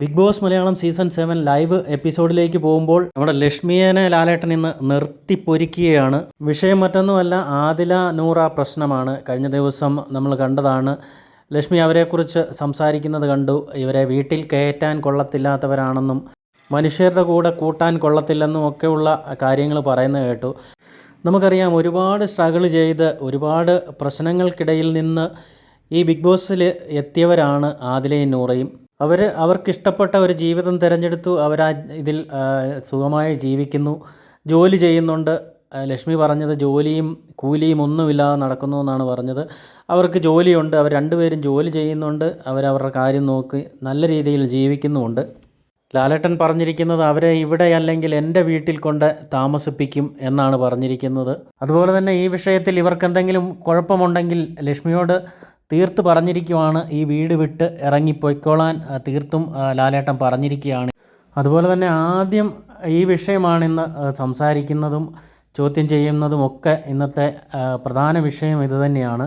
Big Boss Malayalam season seven live എപ്പിസോഡിലേക്ക് പോകുമ്പോൾ നമ്മുടെ ലക്ഷ്മിയനെ ലാലേട്ടൻ ഇന്ന് നിർത്തിപ്പൊരിക്കുകയാണ് വിഷയം മറ്റൊന്നുമല്ല ആദില നൂറ പ്രശ്നമാണ്. കഴിഞ്ഞ ദിവസം നമ്മൾ കണ്ടതാണ്. ലക്ഷ്മി അവരെക്കുറിച്ച് സംസാരിക്കുന്നത് കണ്ടു. ഇവരെ വീട്ടിൽ കയറ്റാൻ കൊള്ളത്തില്ലാത്തവരാണെന്നും മനുഷ്യരുടെ കൂടെ കൂട്ടാൻ കൊള്ളത്തില്ലെന്നും ഒക്കെയുള്ള കാര്യങ്ങൾ പറയുന്നത് കേട്ടു. നമുക്കറിയാം ഒരുപാട് സ്ട്രഗിൾ ചെയ്ത് ഒരുപാട് പ്രശ്നങ്ങൾക്കിടയിൽ നിന്ന് ഈ ബിഗ് ബോസിൽ എത്തിയവരാണ് ആദിലയും നൂറയും. അവർ അവർക്കിഷ്ടപ്പെട്ട ഒരു ജീവിതം തിരഞ്ഞെടുത്തു. അവർ ഇതിൽ സുഖമായി ജീവിക്കുന്നു. ജോലി ചെയ്യുന്നുണ്ട്. ലക്ഷ്മി പറഞ്ഞത് ജോലിയും കൂലിയും ഒന്നുമില്ലാതെ നടക്കുന്നു എന്നാണ് പറഞ്ഞത്. അവർക്ക് ജോലിയുണ്ട്. അവർ രണ്ടുപേരും ജോലി ചെയ്യുന്നുണ്ട്. അവരവരുടെ കാര്യം നോക്കി നല്ല രീതിയിൽ ജീവിക്കുന്നുമുണ്ട്. ലാലേട്ടൻ പറഞ്ഞിരിക്കുന്നത് അവരെ ഇവിടെ അല്ലെങ്കിൽ എന്റെ വീട്ടിൽ കൊണ്ട് താമസിപ്പിക്കും എന്നാണ് പറഞ്ഞിരിക്കുന്നത്. അതുപോലെ തന്നെ ഈ വിഷയത്തിൽ ഇവർക്ക് എന്തെങ്കിലും കുഴപ്പമുണ്ടെങ്കിൽ ലക്ഷ്മിയോട് തീർത്ത് പറഞ്ഞിരിക്കുവാണ്. ഈ വീട് വിട്ട് ഇറങ്ങി പൊയ്ക്കോളാൻ ആ, തീർത്തും ലാലേട്ടൻ പറഞ്ഞിരിക്കുകയാണ്. അതുപോലെ തന്നെ ആദ്യം ഈ വിഷയമാണ് ഇന്ന് സംസാരിക്കുന്നതും ചോദ്യം ചെയ്യുന്നതുമൊക്കെ ഇന്നത്തെ പ്രധാന വിഷയം ഇതുതന്നെയാണ്